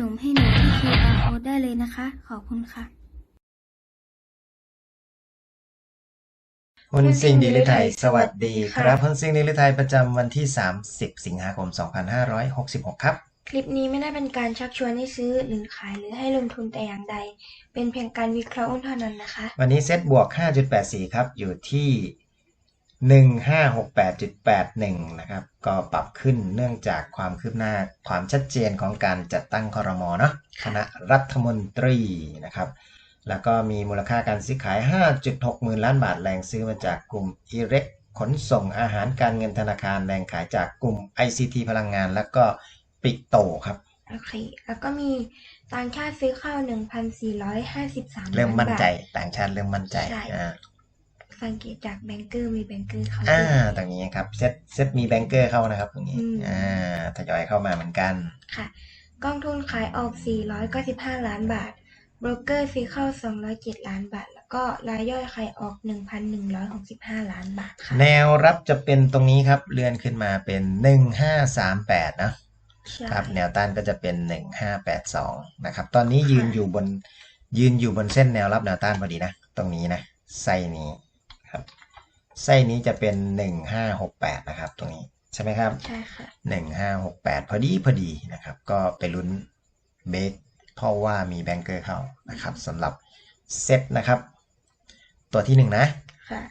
นมให้หนูที่ QR code ได้เลยนะคะ ขอบคุณค่ะหุ้นซิ่งดีลิไทยสวัสดีครับหุ้นซิ่งดีลิไทยประจำวันที่ 30 สิงหาคม 2566 ครับ คลิปนี้ไม่ได้เป็นการชักชวนให้ซื้อหรือขายหรือให้ลงทุนแต่อย่างใด เป็นเพียงการวิเคราะห์หุ้นเท่านั้นนะคะ วันนี้เซ็ตบวก 5.84 ครับ อยู่ที่ 1568.81 นะครับ ก็ปรับขึ้นเนื่องจากความคืบหน้าความชัดเจนของการจัดตั้งคอรมอเนาะคณะรัฐมนตรีนะครับ แล้วก็มีมูลค่าการซื้อขาย 5.6หมื่นล้านบาทแรงซื้อมาจากกลุ่มอิเล็กขนส่งอาหารการเงินธนาคารแรงขายจากกลุ่ม ICT พลังงาน แล้วก็ปิโตครับโอเค แล้วก็มีต่างชาติซื้อเข้า 1,453 เริ่มมั่นใจล้าบาทต่างชาติเริ่มมั่นใจใช่อ่า สังเกตจากแบงเกอร์มีแบงเกอร์เข้าอ่าด้วยตรงนี้ครับเซตเซตมีแบงเกอร์เข้านะครับตรงนี้อืมอ่าทยอยเข้ามาเหมือนกันค่ะกองทุนขายออก 495 ล้านบาทโบรกเกอร์ซื้อเข้า 207 ล้านบาท แล้วก็รายย่อยขายออก 1,165 ล้านบาทค่ะแนวรับจะเป็นตรงนี้ครับ เลื่อนขึ้นมาเป็น 1538 นะใช่ครับแนวต้านก็จะเป็น 1582 นะครับ ตอนนี้ยืนอยู่บนยืนอยู่บนเส้นแนวรับแนวต้านพอดีนะ ตรงนี้นะไส้นี้ ครับ ไส้นี้จะเป็น1568นะครับ ตรงนี้ใช่ไหมครับใช่ค่ะ1568พอดีพอดีนะครับ ก็ไปลุ้นเบรกเพราะว่ามีแบงเกอร์เข้านะครับสำหรับเซตนะครับ ตัวที่หนึ่งนะค่ะ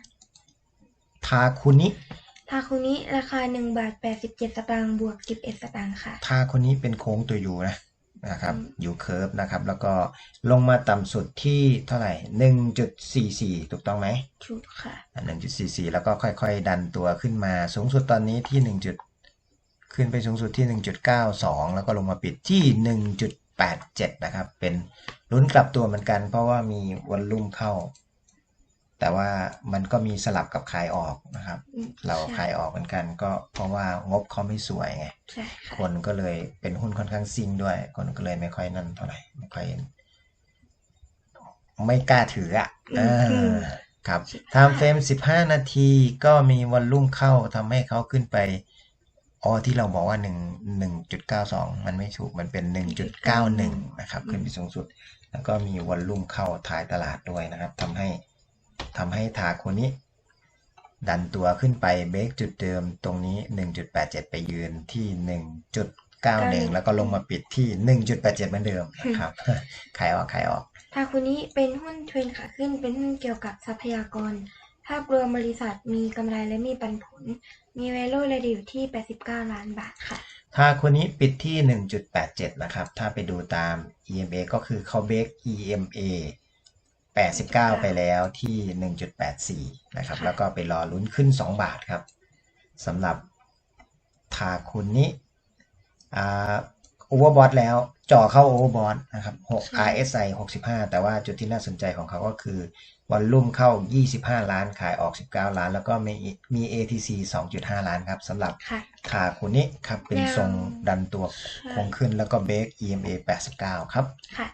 ทาคุนิทาคุนี้ราคา1บาท87สตางค์บวก11สตางค์ค่ะ ทาคุนิเป็นโค้งตัวยูนะ นะครับอืมยูเคิร์ฟนะครับ แล้วก็ลงมาต่ำสุดที่เท่าไหร่ 1.44 ถูกต้องไหมถูกค่ะอะ 1.44 แล้วก็ค่อยๆ ดันตัวขึ้นมาสูงสุดตอนนี้ที่ 1. จุด ขึ้นไปสูงสุดที่ 1.92 แล้วก็ลงมาปิดที่ 1.87 นะครับ เป็นลุ้นกลับตัวเหมือนกัน เพราะว่ามีวอลลุ่มเข้า แต่ว่ามันก็มีสลับกับขายออกนะครับอืมเราใช่ขายออกเหมือนกันก็เพราะว่างบเขาไม่สวยไงใช่ค่ะคนก็เลยเป็นหุ้นค่อนข้างซิ่งด้วย คนก็เลยไม่ค่อยนั่นเท่าไหร่ไม่ค่อยไม่กล้าถืออะอืมอืมอ่าครับสิบไทม์เฟรม15นาทีก็มีวอลลุ่มเข้าทำให้เขาขึ้นไปอ๋อที่เราบอกว่า1 1.92มันไม่ถูกมันเป็น1.91นะครับ ขึ้นไปสูงสุด แล้วก็มีวอลลุ่มเข้าท้ายตลาดด้วยนะครับทำให้ ทำให้ทาโคนี้ดันตัวขึ้นไปเบรกจุดเดิมตรงนี้ 1.87 ไปยืนที่ 1.91 แล้วก็ลงมาปิดที่ 1.87 เหมือนเดิมนะครับขายออกขายออกทาคุนี้เป็นหุ้นเทรนขาขึ้นเป็นหุ้นเกี่ยวกับทรัพยากร ภาพรวมบริษัทมีกำไรและมีปันผล มี value เลยอยู่ที่ 89 ล้านบาทค่ะถ้าคนนี้ปิดที่ 1.87 นะครับ ถ้าไปดูตาม EMA ก็คือเขาเบรก EMA 89 ไปแล้วที่ 1.84 นะครับค่ะแล้วก็ไปรอลุ้นขึ้น 2 บาทครับสำหรับทาคุณนี้อ่าโอเวอร์บอทแล้วจ่อเข้าโอเวอร์บอทนะครับ6 RSI 65 แต่ว่าจุดที่น่าสนใจของเขาก็คือวอลลุ่มเข้า 25 ล้านขายออก 19 ล้าน แล้วก็มีมี ATC 2.5 ล้านครับสำหรับค่ะขาคุณนี้ครับเป็นแนวทรงดันตัวใช่โค้งขึ้นแล้วก็เบรก EMA 89 ครับค่ะ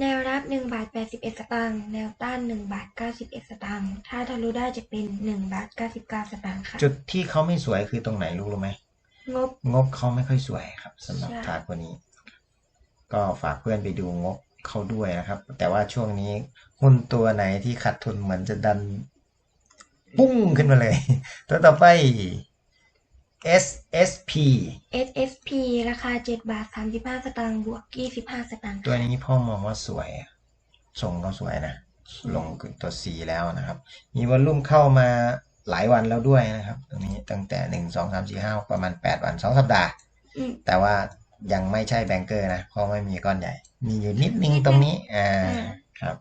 แนวรับ1บาท81 สตางค์ แนวต้าน1บาท91 สตางค์ ถ้าทะลุได้จะเป็น1บาท99 สตางค์ค่ะ จุดที่เขาไม่สวยคือตรงไหนรู้รู้ไหม งบ งบเขาไม่ค่อยสวยครับสำหรับใช่ ทาคนนี้ ก็ฝากเพื่อนไปดูงบเขาด้วยนะครับ แต่ว่าช่วงนี้หุ้นตัวไหนที่ขาดทุนเหมือนจะดัน ปุ้งขึ้นมาเลย ตัวต่อไป SSP SSP ราคา 7 บาท 35 สตางค์บวก 25 สตางค์ตัวนี้พ่อมองว่าสวยอะทรงเขาสวยนะ ลงตัว C แล้วนะครับ มีวอลลุ่มเข้ามาหลายวันแล้วด้วยนะครับตรงนี้ตั้งแต่หนึ่งสองสามสี่ห้าประมาณแปดวันสองสัปดาห์อืมแต่ว่ายังไม่ใช่แบงเกอร์นะ เพราะไม่มีก้อนใหญ่ มีอยู่นิดนึงตรงนี้อ่าอ่าครับ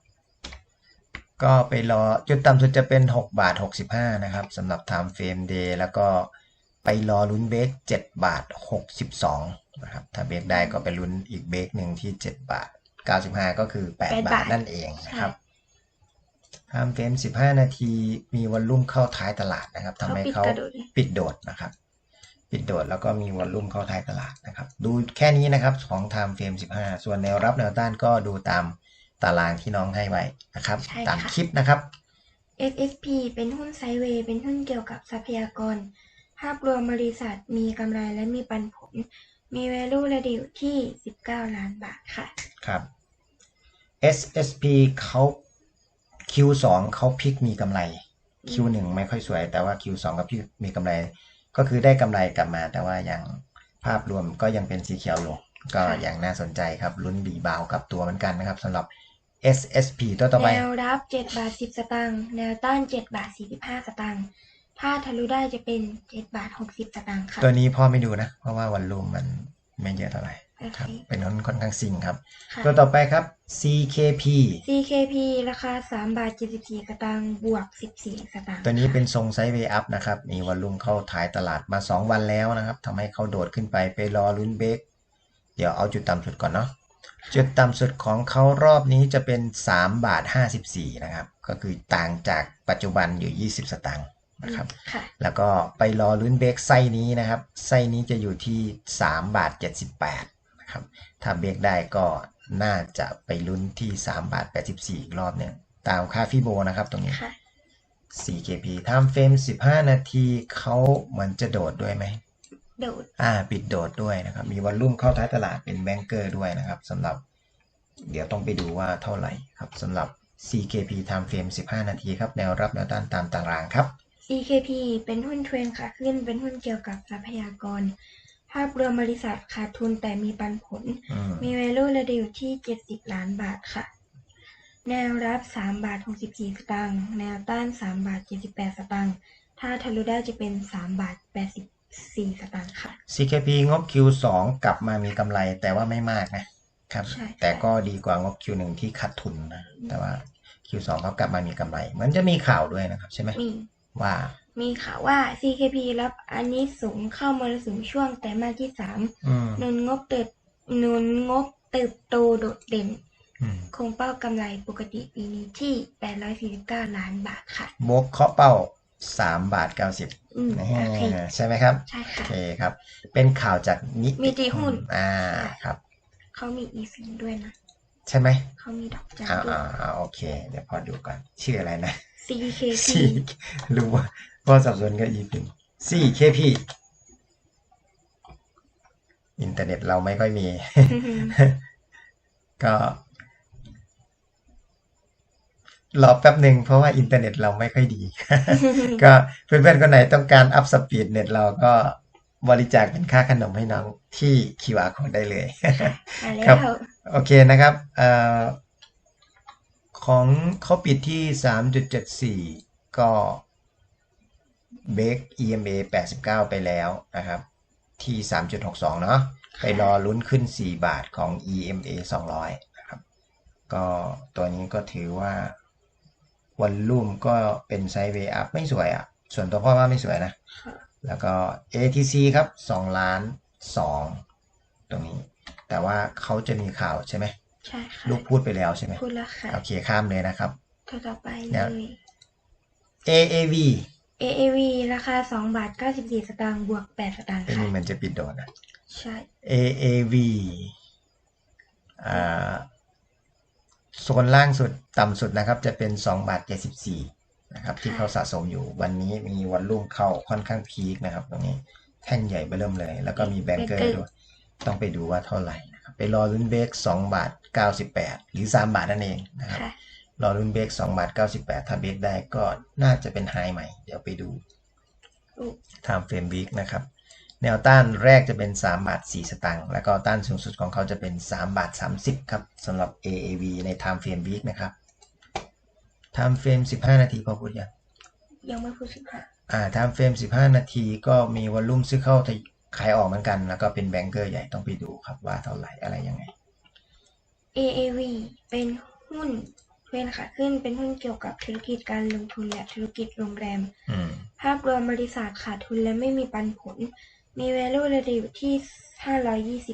ก็ไปรอจุดต่ำสุดจะเป็นหกบาทหกสิบห้านะครับสำหรับ Time Frame Day แล้วก็ ไปรอลุ้นเบรกเจ็ดบาทหกสิบสองนะครับ ถ้าเบรกได้ก็ไปลุ้นอีกเบรกหนึ่งที่เจ็ดบาทเก้าสิบห้าก็คือแปดแปดบาบาททนั่นเองนะครับทำเฟรม15 นาทีมีวอลลุ่มเข้าท้ายตลาดนะครับทำให้เขาเขาปิดกระโดดเลยปิดโดดนะครับ ปิดโดดแล้วก็มีวอลลุ่มเข้าท้ายตลาดนะครับ ดูแค่นี้นะครับของ Time Frame 15 ส่วนแนวรับแนวต้านก็ดูตามตารางที่น้องให้ไว้นะครับใช่ค่ะตามคลิปนะครับ SSP เป็นหุ้นไซด์เวย์เป็นหุ้นเกี่ยวกับทรัพยากร ภาพรวมบริษัทมีกำไรและมีปันผล มี value ระดิวที่ 19 ล้านบาทค่ะ ครับ SSP เขา Q2 เขาพลิกมีกำไร Q1 ไม่ค่อยสวย แต่ว่า Q2 ก็พลิกมีกำไร ก็คือได้กำไรกลับมา แต่ว่ายังภาพรวมก็ยังเป็นสีเขียวอยู่ก็ค่ะยังน่าสนใจครับลุ้นบีบาวกับตัวเหมือนกันนะครับสำหรับ SSP ตัวต่อไป แนวรับ 7 บาท 10 สตางค์ แนวต้าน 7 บาท 45 สตางค์ ถ้าทะลุได้จะเป็น7บาท60สตางค์ค่ะ ตัวนี้พ่อไม่ดูนะ เพราะว่าวันลุ่มมันไม่เยอะเท่าไหร่โอเคครับ เป็นค่อนค่อนข้างซิงครับค่ะตัวต่อไปครับ CKP CKP ราคา3บาท74สตางค์บวก14สตางค์ตัวนี้ค่ะเป็นทรงไซด์เวย์อัพนะครับ มีวอลลุ่มเข้าถ่ายตลาดมา2วันแล้วนะครับทำให้เขาโดดขึ้นไปไปรอลุ้นเบรกเดี๋ยวเอาจุดต่ำสุดก่อนเนาะจุดต่ำสุดของเขารอบนี้จะเป็น3บาท54 นะครับ ก็คือต่างจากปัจจุบันอยู่ 20 สตางค์ นะครับค่ะแล้วก็ไปรอลุ้นเบรกไส้นี้นะครับ ไส้นี้จะอยู่ที่ 3 บาท 78นะครับถ้าเบรกได้ก็น่าจะไปลุ้นที่ 3 บาท 84 อีกรอบหนึงตามค่าฟิโบนะครับตรงนี้ค่ะ 4KP time frame 15 นาทีเขาเหมือนจะโดดด้วยไหมโดดอ่าปิดโดดด้วยนะครับ มีวอลลุ่มเข้าท้ายตลาดเป็นแบงเกอร์ด้วยนะครับสำหรับ เดี๋ยวต้องไปดูว่าเท่าไหร่ครับสำหรับ CKP time frame 15 นาทีครับ แนวรับแนวต้านตามตารางครับ CKP เป็นหุ้นเทรนขาขึ้น เป็นหุ้นเกี่ยวกับทรัพยากร ภาพรวมบริษัทขาดทุนแต่มีปันผลอืมมี value ระดิวที่ 70 ล้านบาทค่ะ แนวรับ 3 บาท 64 สตางค์ แนวต้าน 3 บาท 78 สตางค์ ถ้าทะลุได้จะเป็น 3 บาท 84 สตางค์ค่ะ CKP งบ Q2 กลับมามีกำไรแต่ว่าไม่มากนะครับใช่แต่ก็ดีกว่างบ Q1 ที่ขาดทุนนะ แต่ว่า Q2 เขากลับมามีกำไรเหมือนจะมีข่าวด้วยนะครับใช่ไหมมี ว่า มีข่าวว่า CKP รับอันนี้สูงเข้ามรสุมช่วงไตรมาสที่อืม3หนุนงบเติบหนุนงบเติบโตโดดเด่นอืมคงเป้ากำไรปกติปีนี้ที่ 849 ล้านบาทค่ะบวกเคาะเป้า 3 บาท 90อืมนะโอเคใช่ไหมครับ ใช่โอค่ะเคครับ เป็นข่าวจากนิมีตีหุ้น อ่า ครับ เขามีอีฟินด้วยนะ ใช่ไหม เขามีดอกจันอ่าด้วยอ่าอ่าโอเค เดี๋ยวพอดูก่อน ชื่ออะไรนะ CKP สี่รู้ว่าว่าสับสนกับอีพินสี่ KP อินเทอร์เน็ตเราไม่ค่อยมี ก็รอแป๊บหนึ่งเพราะว่าอินเทอร์เน็ตเราไม่ค่อยดี ก็เพื่อนๆคนไหนต้องการอัพสปีดเน็ตเราก็บริจาคเป็นค่าขนมให้น้องที่ QR code ได้เลยมาแล้ครับวโอเคนะครับเอ่อ ของเขาปิดที่ 3.74 ก็เบรก EMA 89 ไปแล้วนะครับ ที่ 3.62 เนาะไปรอลุ้นขึ้น 4 บาทของ EMA 200 นะครับ ก็ตัวนี้ก็ถือว่าวันลุ่มก็เป็นไซด์เวย์อัพไม่สวยอะ่ะ ส่วนตัวพ่อว่าไม่สวยนะค่ะแล้วก็ ATC ครับ 2 ล้าน 2 ตรงนี้ แต่ว่าเขาจะมีข่าวใช่ไหม ใช่ค่ะลูกพูดไปแล้วใช่ไหมพูดแล้วค่ะโอเคข้ามเลยนะครับ ตัวต่อไปเนี่เลยย AAV AAV ราคา2บาท94สตางค์บวก8สตางค์เป็นค่ะนี่มันจะปิดโดนนะ ใช่ AAV อ่าโซนล่างสุดต่ำสุดนะครับ จะเป็น2บาท74นะครับ ที่เขาสะสมอยู่วันนี้มีวันรุ่งเข้าค่อนข้างพีคนะครับ ตรงนี้แท่งใหญ่เบิ่มเลย แล้วก็มีแบงเกอร์ด้วย ต้องไปดูว่าเท่าไหร่นะครับ ไปรอลุ้นเบรก2บาท98หรือ3บาทนั่นเองนะครับค่ะรอรุ่นเบรก2บาท98ถ้าเบรกได้ก็น่าจะเป็นไฮใหม่ เดี๋ยวไปดูอุ๊ Time Frame Week นะครับ แนวต้านแรกจะเป็น3บาท4สตางค์แล้วก็ต้านสูงสุดของเขาจะเป็น3บาท30ครับสำหรับ AAV ใน Time Frame Week นะครับ Time Frame 15นาทีพอพูดยังยังไม่พูดสิบห้าอ่า Time Frame 15 นาทีก็มีวอลลุ่มซื้อเข้าแต่ ขายออกเหมือนกัน แล้วก็เป็นแบงเกอร์ใหญ่ต้องไปดูครับว่าเท่าไหร่อะไรยังไง AAV เป็นหุ้นเทรนขาขึ้นเป็นหุ้นเกี่ยวกับธุรกิจการลงทุนและธุรกิจโรงแรมอืมภาพรวมบริษัทขาดทุนและไม่มีปันผล มี value ระดิวที่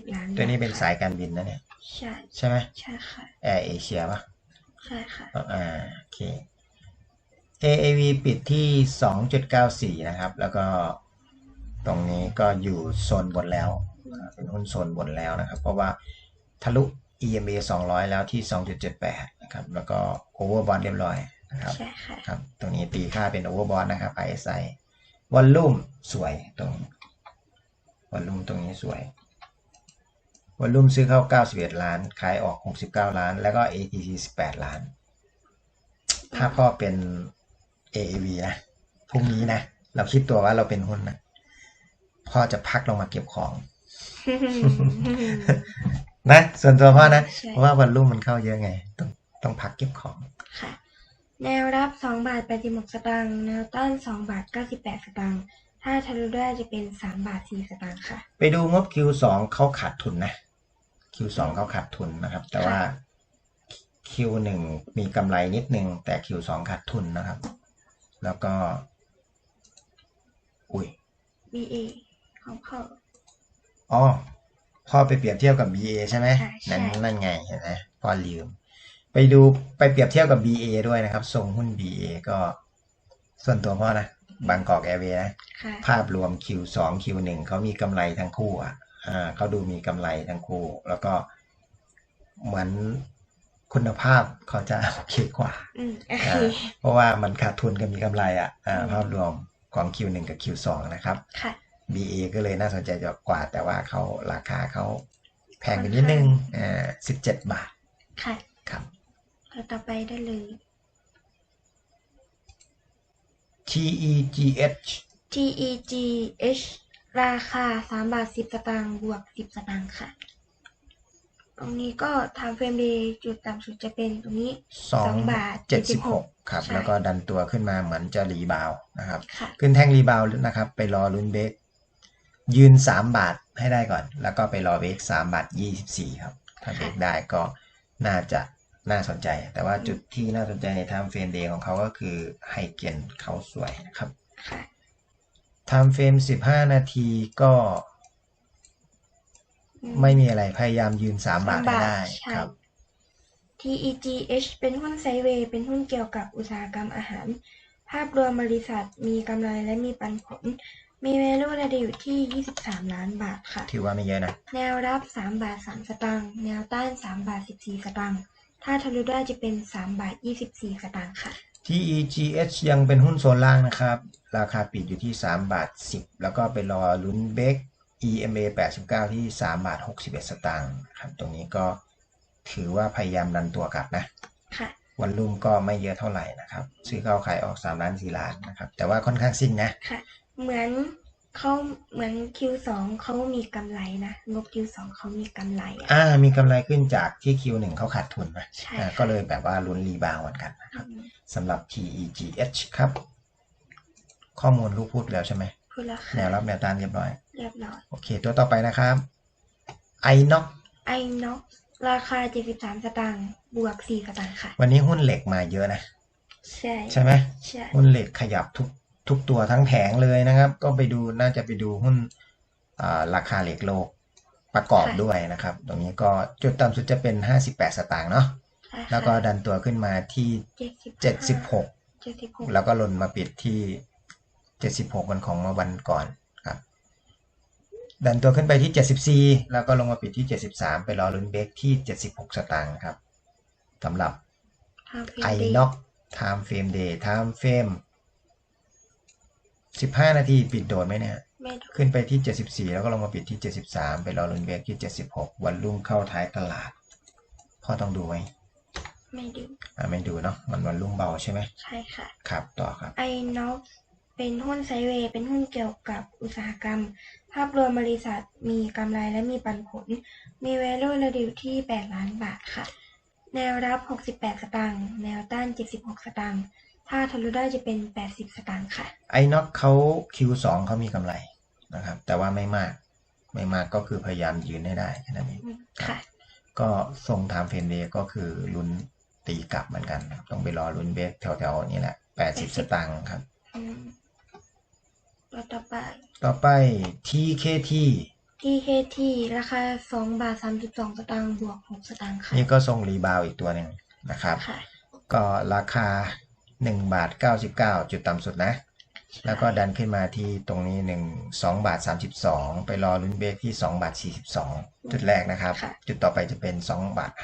520 ล้านบาทตัวนี้เป็นค่ะสายการบินนะเนี่ย ใช่ ใช่ไหมใช่ค่ะ แอร์เอเชียป่ะ ใช่ค่ะ อ่า โอเค AAV ปิดที่ 2.94 นะครับ แล้วก็ ตรงนี้ก็อยู่โซนบนแล้วอ่าเป็นหุ้นโซนบนแล้วนะครับ เพราะว่าทะลุ EMA 200 แล้วที่ 2.78 นะครับ แล้วก็ overbought เรียบร้อยนะครับใช่ค่ะครับ ตรงนี้ตีค่าเป็น overbought นะครับ RSI วอลลุ่มสวยตรงวอลลุ่มตรงนี้สวยวอลลุ่มซื้อเข้า 91 ล้าน ขายออก 69 ล้าน แล้วก็ ATC 18 ล้าน ถ้าพ่อเป็น AAV นะ พรุ่งนี้นะ เราคิดตัวว่าเราเป็นหุ้นนะ พ่อจะพักลงมาเก็บของ นะ ส่วนตัวพ่อนะใช่เพราะว่าวอลลุ่มมันเข้าเยอะไง ต้องต้องพักเก็บของค่ะแนวรับ2บาท86สตางค์แนวต้าน2บาท98สตางค์ถ้าทะลุได้จะเป็น3บาท4สตางค์ค่ะ ไปดูงบ Q2 เขาขาดทุนนะ Q2 เขาขาดทุนนะครับ แต่ว่า Q1 มีกำไรนิดนึง แต่ Q2 ขาดทุนนะครับ แล้วก็ อุ้ย BA ของพ่อ อ๋อ พ่อไปเปรียบเทียบกับ BA ใช่ไหมใช่ใช่ นั่นนั่นไงเห็นไหมพ่อลืม ไปดูไปเปรียบเทียบกับ BA ด้วยนะครับ ทรงหุ้น BA ก็ ส่วนตัวพ่อนะบางกอกแอร์เวย์นะ ค่ะ ภาพรวม Q2 Q1 เขามีกำไรทั้งคู่อะ อ่าเขาดูมีกำไรทั้งคู่ แล้วก็เหมือนคุณภาพเขาจะโอเคกว่า อืมโออ่าเคเพราะว่ามันขาดทุนกับมีกำไรอะ อ่าอืมภาพรวมของ Q1 กับ Q2 นะครับ ค่ะ BA ก็เลยน่าสนใจกว่า แต่ว่าเขาราคาเขาแพงไปนิดนึงอ่า17บาท ค่ะ ครับเราต่อไปได้เลย TEGH TEGH ราคา3บาท10สตางค์บวก10สตางค์ค่ะ ตรงนี้ก็ทำเฟรมเดย์จุดต่ำสุดจะเป็นตรงนี้2บาท76ครับใช่แล้วก็ดันตัวขึ้นมาเหมือนจะรีบาวด์นะครับค่ะขึ้นแท่งรีบาวด์นะครับ ไปรอลุ้นเบรก ยืน 3 บาทให้ได้ก่อน แล้วก็ไปรอเบรก3บาท 24 ครับ ถ้าเบรกได้ก็น่าจะน่าสนใจ แต่ว่าจุดที่น่าสนใจใน time frame day ของเขาก็คือไฮเกนเขาสวยนะครับค่ะ time frame 15 นาทีก็อืไม่มีอะไรพยายามยืน 3 บาทให้ได้ใช่ครับ TEGH เป็นหุ้นไซด์เวย์เป็นหุ้นเกี่ยวกับอุตสาหกรรมอาหาร ภาพรวมบริษัทมีกำไรและมีปันผล มี value ระดับอยู่ที่ 23 ล้านบาทค่ะ ถือว่าไม่เยอะนะ แนวรับ 3 บาท 3 สตางค์ แนวต้าน 3 บาท 14 สตางค์ ถ้าทะลุได้จะเป็น 3 บาท 24 สตางค์ค่ะ TEGH ยังเป็นหุ้นโซนล่างนะครับ ราคาปิดอยู่ที่ 3 บาท 10 แล้วก็ไปรอลุ้นเบรก EMA 89 ที่ 3 บาท 61 สตางค์ครับ ตรงนี้ก็ถือว่าพยายามดันตัวกลับนะ ค่ะ วันรุ่มก็ไม่เยอะเท่าไหร่นะครับ ซื้อเข้าขายออก3ล้าน4ล้านนะครับ แต่ว่าค่อนข้างซิ่งนะ ค่ะ เหมือนเขาเหมือน Q2 เขามีกำไรนะงบ Q2 เขามีกำไรอะอ่า มีกำไรขึ้นจากที่ Q1 เขาขาดทุนนะใช่อ่าค่ะก็เลยแบบว่าลุ้นรีบาวด์เหมือนกันนะครับสำหรับ TEGH ครับ ข้อมูลลูกพูดแล้วใช่ไหมพูดแล้วแนค่ะวรับแนวต้านเรียบร้อย เรียบร้อยโอเค ตัวต่อไปนะครับ iNox ไอน็อกราคา 73 สตางค์บวก 4 สตางค์ค่ะ วันนี้หุ้นเหล็กมาเยอะนะ ใช่ใช่ไหม ใช่หุ้นเหล็กขยับทุก ทุกตัวทั้งแผงเลยนะครับ ก็ไปดูน่าจะไปดูหุ้นอ่าราคาเหล็กโลกประกอบด้วยนะครับ ตรงนี้ก็จุดต่ำสุดจะเป็น 58 สตางค์เนาะใช่ค่ะแล้วก็ดันตัวขึ้นมาที่ 76 76แล้วก็ลนมาปิดที่ 76วันของเมื่อวันก่อนครับ ดันตัวขึ้นไปที่ 74 แล้วก็ลงมาปิดที่ 73 ไปรอลุ้นเบรกที่ 76 สตางค์ครับสำหรับทางไอน็อก time frame day time frame 15นาทีปิดโดดไหมเนี่ย ไม่ถูกขึ้นไปที่74แล้วก็ลงมาปิดที่73ไปรอลุ้นเบรกที่76วันรุ่งเข้าท้ายตลาดพอต้องดูไหมไม่ดูอ่าไม่ดูเนาะมันวันรุ่งเบาใช่ไหมใช่ค่ะ ครับต่อครับไอน็อกเป็นหุ้นไซด์เวย์เป็นหุ้นเกี่ยวกับอุตสาหกรรม ภาพรวมบริษัทมีกำไรและมีปันผล มี value ระดับที่ 8 ล้านบาทค่ะ แนวรับ 68 สตางค์ แนวต้าน 76 สตางค์ ถ้าทะลุได้จะเป็น 80 สตางค์ค่ะไอน็อกเขา Q2 เขามีกำไรนะครับ แต่ว่าไม่มาก ไม่มากก็คือพยายามยืนให้ได้แค่นั้นเองอืมค่ะ ก็ทรงไทม์เฟรนเดย์ก็คือลุ้นตีกลับเหมือนกันครับต้องไปรอลุ้นเบรกแถวๆนี้แหละ 80 สตางค์ครับอืมตัวต่อไป ต่อไป TKT TKT ราคา2บาท32 สตางค์บวก 6 สตางค์ค่ะ นี่ก็ทรงรีบาวด์อีกตัวหนึ่งนะครับค่ะก็ราคา 1 บาท 99 จุดต่ำสุดนะ แล้วก็ดันขึ้นมาที่ตรงนี้ 1 2 บาท 32 ไปรอลุ้นเบรกที่ 2 บาท 42 จุดแรกนะครับค่ะจุดต่อไปจะเป็น 2 บาท 50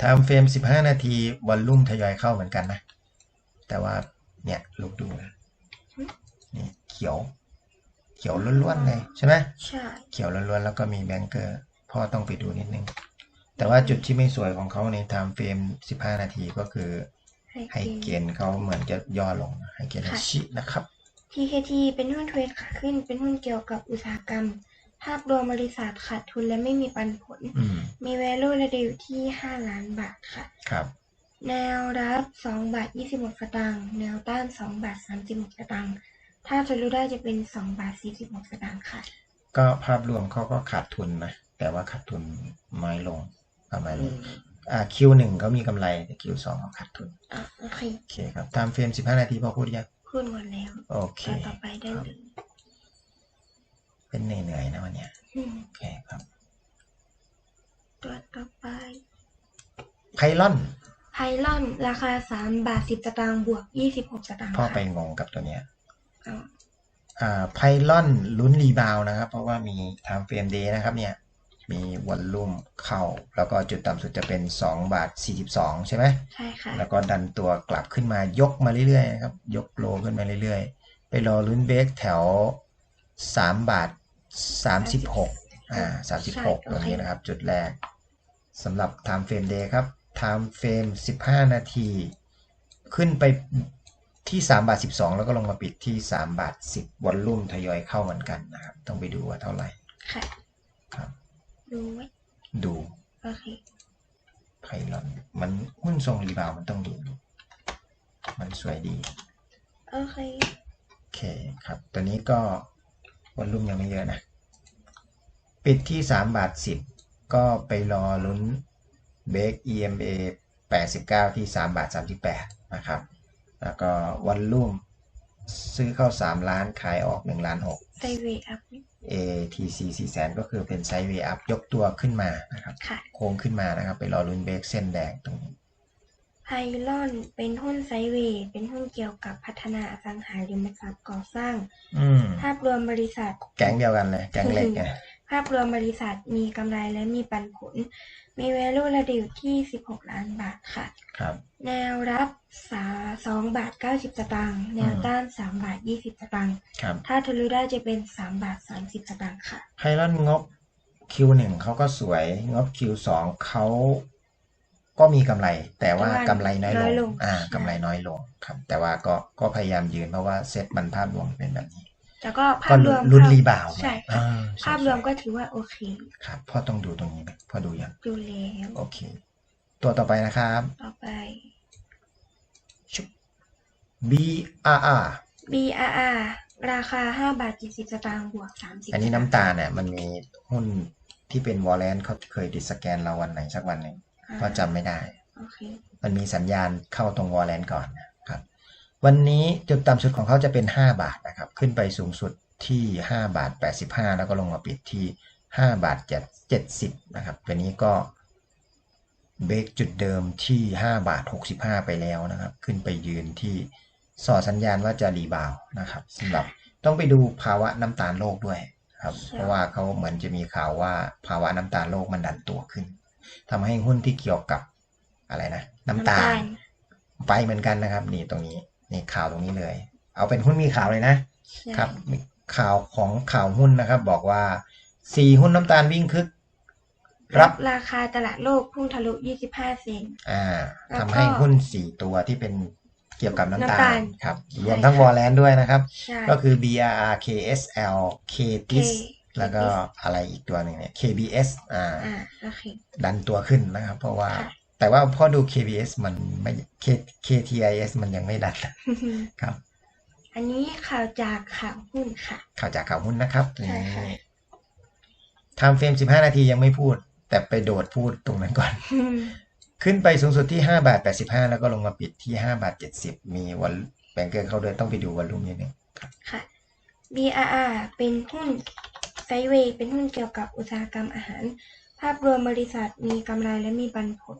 time frame 15 นาทีวอลลุ่มทยอยเข้าเหมือนกันนะ แต่ว่าเนี่ยลูกดูนะนี่เขียว เขียวล้วนๆเลยใช่ไหมใช่ เขียวล้วนๆแล้วก็มีแบงเกอร์พ่อต้องไปดูนิดนึง แต่ว่าจุดที่ไม่สวยของเขาในไทม์เฟรม 15 นาทีก็คือ ให้เกณฑ์เขาเหมือนจะย่อลงให้เกณฑ์ชินะครับ TKT เป็นหุ้นเทรดขาขึ้น เป็นหุ้นเกี่ยวกับอุตสาหกรรม ภาพรวมบริษัทขาดทุนและไม่มีปันผลอืมมี value ระดับอยู่ที่ 5 ล้านบาทค่ะ ครับ แนวรับ 2 บาท 26สตางค์ แนวต้าน 2 บาท 36สตางค์ ถ้าทะลุได้จะเป็น 2 บาท 46สตางค์ค่ะ ก็ภาพรวมเขาก็ขาดทุนนะ แต่ว่าขาดทุนน้อยลง ประมาณนี้อ่า Q1 เขามีกำไรแต่ Q2 เขาขาดทุนอะโอเคโอเคครับไทม์เฟรม15นาทีพอพูดยังพูดหมดแล้วโอเคต่อต่อไปได้เลยเป็นเหนื่อยๆนะวันเนี้ยอืมโอเคครับตัวต่อไปไพลอนไพลอน ราคา3บาท10สตางค์บวก26สตางค์พ่อไปค่ะงงกับตัวเนี้ยอ๋ออ่าไพลอนลุ้นรีบาวนะครับ เพราะว่ามีไทม์เฟรมเดย์นะครับเนี่ย มีวอลลุ่มเข้า แล้วก็จุดต่ำสุดจะเป็น 2 บาท 42 ใช่ไหมใช่ค่ะ แล้วก็ดันตัวกลับขึ้นมายกมาเรื่อยๆนะครับยกโลขึ้นมาเรื่อยๆ ไปรอลุ้นเบรกแถว 3 บาท 36อ่า36 ตรงนี้นะครับ จุดแรกสำหรับ Time Frame Day ครับ Time Frame 15 นาที ขึ้นไปที่3บาท12 แล้วก็ลงมาปิดที่3บาท10วอลลุ่มทยอยเข้าเหมือนกันนะครับ ต้องไปดูว่าเท่าไหร่ค่ะครับ ดูไว้ดูโอเคไพลอนมันหุ้นทรงรีบาวด์มันต้องดู มันสวยดี โอเค โอเคครับ ตัวนี้ก็วอลลุ่มยังไม่เยอะนะ ปิดที่ 3 บาท 10 ก็ไปรอลุ้นเบรก EMA 89 ที่ 3 บาท 38 นะครับ แล้วก็วอลลุ่มซื้อเข้า 3 ล้านขายออก 1 ล้านไซเวย์อัพ6 ATC 4แสนก็คือเป็นไซด์เวย์อัพยกตัวขึ้นมานะครับค่ะโค้งขึ้นมานะครับ ไปรอลุ้นเบรกเส้นแดงตรงนี้ไพลอนเป็นหุ้นไซเวย์เป็นหุ้นเกี่ยวกับพัฒนาอสังหาริมทรัพย์ก่อสร้างอืมภาพรวมบริษัท แก๊งเดียวกันเลย แก๊งเล็กไง ภาพรวมบริษัทมีกำไรและมีปันผล มี value ระดับอยู่ที่ 16 ล้านบาทค่ะ ครับ แนวรับสา2บาท90สตางค์แนวต้าน3บาท20สตางค์ครับ ถ้าทะลุได้จะเป็น3บาท30สตางค์ค่ะ ไพลอนงบ Q1 เขาก็สวย งบ Q2 เขาก็มีกำไร แต่ว่ากำไรน้อยน้อยลลง ง อ่าใช่กำไรน้อยลงครับ แต่ว่าก็ก็พยายามยืนเพราะว่าเซตมันภาพรวมเป็นแบบนี้ แต่ก็ภาก็พรวมลุ้นภาพรีบาวด์ใช่อ่ค่ะใช่ภาพรวมใช่ก็ถือว่าโอเค ครับพ่อต้องดูตรงนี้ไหมพ่อดูยังดูแล้วโอเค ตัวต่อไปนะครับ ต่อไปชุบ BRR BRR ราคา5บาท70สตางค์บวก30อันนี้น้ำตาลเนี่ยมันมีหุ้นที่เป็นวอลเลนเขาเคยดิสแกนเราวันไหนสักวันหนึ่งอ่าก็จำไม่ได้โอเคมันมีสัญญาณเข้าตรงวอลเลนก่อนนะครับ วันนี้จุดต่ำสุดของเขาจะเป็น 5 บาทนะครับ ขึ้นไปสูงสุดที่ 5 บาท 85 แล้วก็ลงมาปิดที่ 5 บาท 70 นะครับ ตัวนี้ก็เบรกจุดเดิมที่ 5 บาท 65 ไปแล้วนะครับ ขึ้นไปยืนที่ส่อสัญญาณว่าจะรีบาวด์นะครับสำหรับต้องไปดูภาวะน้ำตาลโลกด้วยครับใช่เพราะว่าเขาเหมือนจะมีข่าวว่าภาวะน้ำตาลโลกมันดันตัวขึ้นทำให้หุ้นที่เกี่ยวกับอะไรนะ น้ำตาล ไปเหมือนกันนะครับ นี่ตรงนี้ นี่ข่าวตรงนี้เลย เอาเป็นหุ้นมีข่าวเลยนะใช่ครับมีข่าวของข่าวหุ้นนะครับ บอกว่าสี่หุ้นน้ำตาลวิ่งคึก รัรับบราคาตลาดโลกพุ่งทะลุ 25 เซนต์อ่าแล้วก็ทำให้หุ้นสี่ตัวที่เป็นเกี่ยวกับน้ำตาน้ำตาลลครับใช่รวมทั้งวอลเลนด้วยนะครับใช่ก็คือ BRR KSL KTIS K แล้วก็อะไรอีกตัวหนึ่งเนี่ย KBS อ่าอ่าโอเคดันตัวขึ้นนะครับ เพราะว่าค่ะ แต่ว่าพอดู KBS มันไม่ K KTIS มันยังไม่ดันครับ อันนี้ข่าวจากข่าวหุ้นค่ะ ข่าวจากข่าวหุ้นนะครับใช่ค่ะไทม์เฟรม15นาทียังไม่พูด แต่ไปโดดพูดตรงนั้นก่อน ขึ้นไปสูงสุดที่5บาท85แล้วก็ลงมาปิดที่5บาท70มีวันแบงเกอร์เข้าด้วยต้องไปดูวอลลุ่มนิดนึงครับค่ะ BRR เป็นหุ้นไซด์เวย์เป็นหุ้นเกี่ยวกับอุตสาหกรรมอาหาร ภาพรวมบริษัทมีกำไรและมีปันผล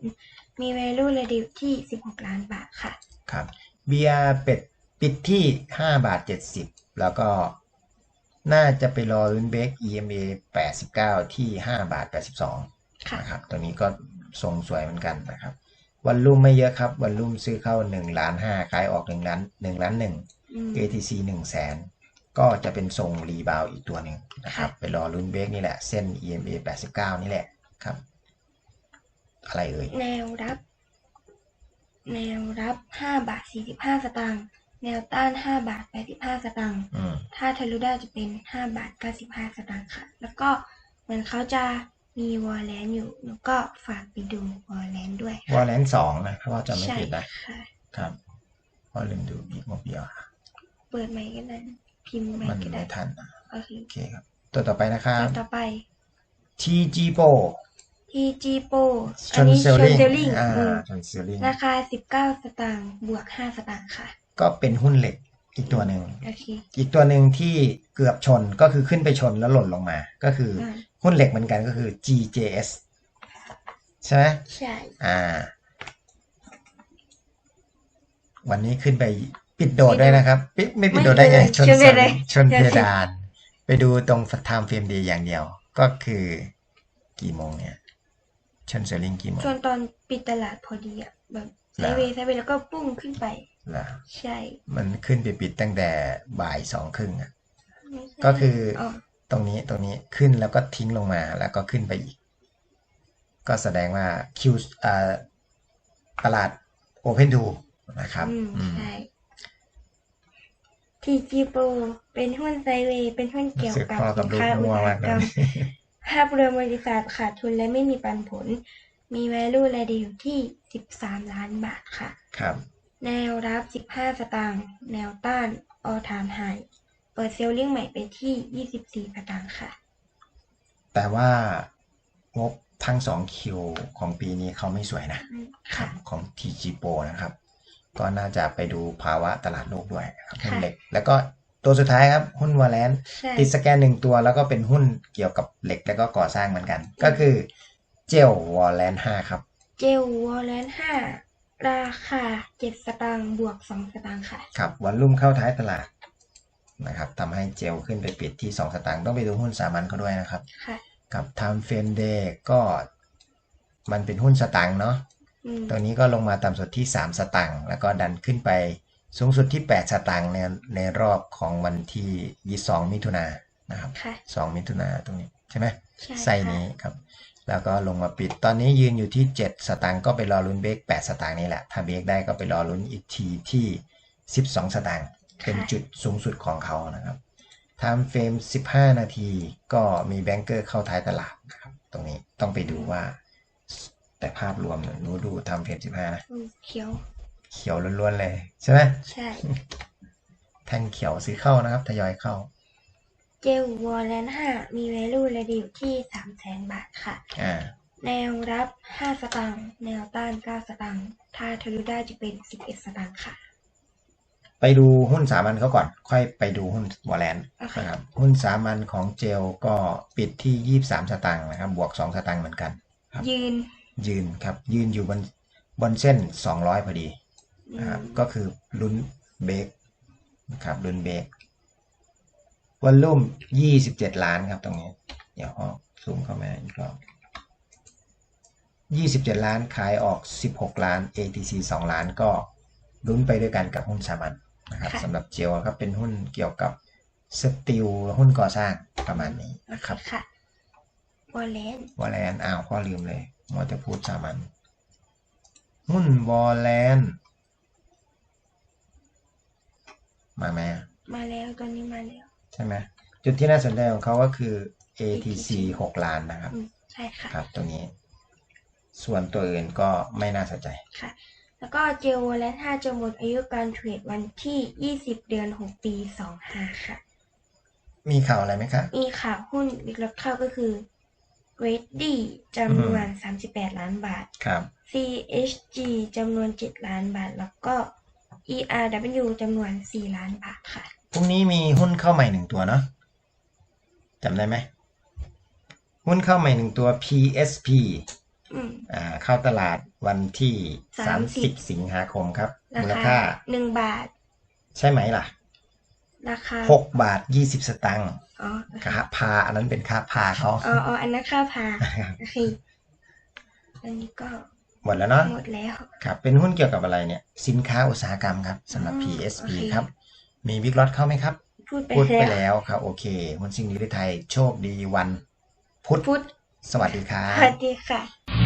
มี value ระดับที่ 16 ล้านบาทค่ะ ครับ BR เป็ดปิดที่ 5 บาท 70 แล้วก็น่าจะไปรอลุ้นเบรก EMA 89 ที่ 5 บาท 82ค่ะนะครับ ตัวนี้ก็ทรงสวยเหมือนกันนะครับ วันลุ่มไม่เยอะครับ วันลุ่มซื้อเข้า1ล้าน5ขายออก1ล้าน1ล้าน1อืม ATC 1แสนก็จะเป็นทรงรีบาวอีกตัวหนึ่งนะครับ ไปรอลุ้นเบรกนี่แหละ เส้น EMA 89 นี่แหละ ครับ อะไรเอ่ย แนวรับ แนวรับห้าบาทสี่สิบห้าสตางค์ แนวต้านห้าบาทแปดสิบห้าสตางค์ อืม ถ้าทะลุได้จะเป็นห้าบาทเก้าสิบห้าสตางค์ค่ะ แล้วก็เหมือนเขาจะมีวอลเลนอยู่ แล้วก็ฝากไปดูวอลเลนด้วยวอค่ะลเลนสองนะถ้าว่าจำไม่ใช่ผิดนะค่ะ ครับว่าลืมดูบิ๊กโมบิลเปิดใหม่ก็ได้ พิมพ์ใหม่มันก็ได้ ไม่ทันนะโอเคโอเคครับ ตัวต่อไปนะครับตัวต่อไป TG Pro TG Pro ชอันนนี้เซชลนลิงเซลลิงอ่าอืมชนเซลลิงราคาสิบเก้าสตางค์บวกห้าสตางค์ค่ะ ก็เป็นหุ้นเหล็กอีกตัวหนึ่ง โอเค อีกตัวหนึ่งที่เกือบชนก็คือขึ้นไปชนแล้วหล่นลงมา ก็คืออม หุ้นเหล็กเหมือนกันก็คือ GJS ใช่ไหม ใช่ อ่า วันนี้ขึ้นไปปิดโดดด้วยนะครับปิดไม่ปิดโดดได้ไง ชนชนสันเลยชนเพดาน ไปดูตรง time frame day อย่างเดียว ก็คือกี่โมงเนี่ยชนเซลลิงกี่โมงชวนตอนปิดตลาดพอดีอะแบบไซแล้วด์เวย์ไซด์เวย์แล้วก็ปุ้งขึ้นไปล่ะใช่ มันขึ้นไปปิดตั้งแต่บ่ายสองครึ่งอะไม่ใช่ก็คืออ๋อตรงนี้ตรงนี้ขึ้นแล้วก็ทิ้งลงมาแล้วก็ขึ้นไปอีก ก็แสดงว่าคิวอ่าตลาด Open to นะครับอืม อืมใช่ TG Pro เป็นหุ้นไซด์เวย์เป็นหุ้นเกี่ยวกับสึพ่อกัสิบนลูกค้าอุมั่ตวสาหมากกรรมภาพรวมบริษัทขาดทุนและไม่มีปันผล มี value รายเดีอยู่ที่ 13 ล้านบาทค่ะ ครับ แนวรับ 15 สตางค์ แนวต้าน all time high เปิดเซลลิ่งใหม่ไปที่ 24 สตางค์ค่ะ แต่ว่างบทั้งสองคิวของปีนี้เขาไม่สวยนะอืมครัค่ะบของ TG Pro นะครับ ก็น่าจะไปดูภาวะตลาดโลกด้วยนะครับหุ้นค่ะเหล็ก แล้วก็ตัวสุดท้ายครับหุ้นวาแลนใช่ติดสแกนหนึ่งตัวแล้วก็เป็นหุ้นเกี่ยวกับเหล็กแล้วก็ก่อสร้างเหมือนกัน ก็คือเจลวอลแลนห้าครับ เจลวอลเลน5ราคา7สตางค์บวก2สตางค์ค่ะ ครับวันรุ่มเข้าท้ายตลาดนะครับทำให้เจลขึ้นไปปิดที่2สตางค์ต้องไปดูหุ้นสามัญเขาด้วยนะครับ ค่ะ กับ Time Frame Day ก็มันเป็นหุ้นสตางค์เนาะอืม ตัวนี้ก็ลงมาต่ำสุดที่ 3 สตางค์แล้วก็ดันขึ้นไปสูงสุดที่ 8 สตางค์ในในรอบของวันที่ 22 มิถุนายนนะครับค่ะ2มิถุนายนตรงนี้ใช่ไหมใช่ไส้ค่ะนี้ครับ แล้วก็ลงมาปิดตอนนี้ยืนอยู่ที่ 7 สตางค์ก็ไปรอลุ้นเบรก8 สตางค์นี่แหละ ถ้าเบรกได้ก็ไปรอลุ้นอีกทีที่ 12 สตางค์เป็นจุดสูงสุดของเขานะครับ time frame 15 นาทีก็มีแบงเกอร์เข้าท้ายตลาดนะครับ ตรงนี้ต้องไปดูว่า แต่ภาพรวมเนี่ยหนูดู time frame 15นะอืมเขียว เขียวล้วนๆเลย ใช่ไหมใช่ แท่งเขียวซื้อเข้านะครับทยอยเข้า เจลวอลเลน5มี value รายเดียวที่3แสนบาทค่ะ อ่า แนวรับ5สตางค์แนวต้าน9สตางค์ถ้าทะลุได้จะเป็น11สตางค์ค่ะ ไปดูหุ้นสามัญเขาก่อน ค่อยไปดูหุ้นวอลเลนโอเคนะครับ หุ้นสามัญของเจลก็ปิดที่23สตางค์นะครับ บวก2สตางค์เหมือนกันครับยืน ยืนครับ ยืนอยู่บนบนเส้น 200 พอดีอืนะครับมก็คือลุ้นเบรกนะครับลุ้นเบรกวันลุ่ม 27 ล้านครับตรงนี้เดี๋ยวออกซูมเข้ามาอีกรอบ27 ล้านขายออก 16 ล้าน ATC 2 ล้านก็ลุ้นไปด้วยกันกับหุ้นสามัญนะครับค่ะสำหรับเจลครับเป็นหุ้นเกี่ยวกับสตีลหุ้นก่อสร้างประมาณนี้โอนะเคครับค่ะ วอลเลนวอลแลนอ้าวพ่อลืมเลยมัวแต่พูดสามัญหุ้นวอลแลนมาไหมอะมาแล้วตอนนี้มาแล้ว ใช่ไหมจุดที่น่าสนใจของเขาก็คือ ATC 6ล้านนะครับอืมใช่ค่ะครับตัวนี้ ส่วนตัวอื่นก็ไม่น่าสนใจค่ะ แล้วก็เจลวอลเลน5จะหมดอายุการเทรดวันที่ 20 เดือน 6 ปี 25 ค่ะ มีข่าวอะไรไหมครับมีข่าวหุ้นวิกฤตเข้าก็คือ Ready จำนวน 38 ล้านบาท ครับ CHG จำนวน 7 ล้านบาท แล้วก็ ERW จำนวน 4 ล้านบาทค่ะ พรุ่งนี้มีหุ้นเข้าใหม่หนึ่งตัวเนาะจำได้ไหม หุ้นเข้าใหม่หนึ่งตัว PSP อืมอ่าเข้าตลาดวันที่ 30 30 สิงหาคมครับรามูลคาค่า 1 บาท ใช่ไหมล่ะ ราคา6บาท20สตังค์อ๋อค่าพา อันนั้นเป็นค่าพาเขาอ๋ออ๋ออันนั้นค่าพาโอเคอันนี้ก็หมดแล้วเนาะหมดแล้วครับเป็นหุ้นเกี่ยวกับอะไรเนี่ย สินค้าอุตสาหกรรมครับสำหรับอืม PSP โอเคครับ มีบิ๊กล็อตเข้าไหมครับ พูดไปพูดไปแล้วแล้วครับ โอเคคุณสิ่งดีฤทัยโชคดีวัน พุธพุธสวัสดีครัสบวัสดีค่ะ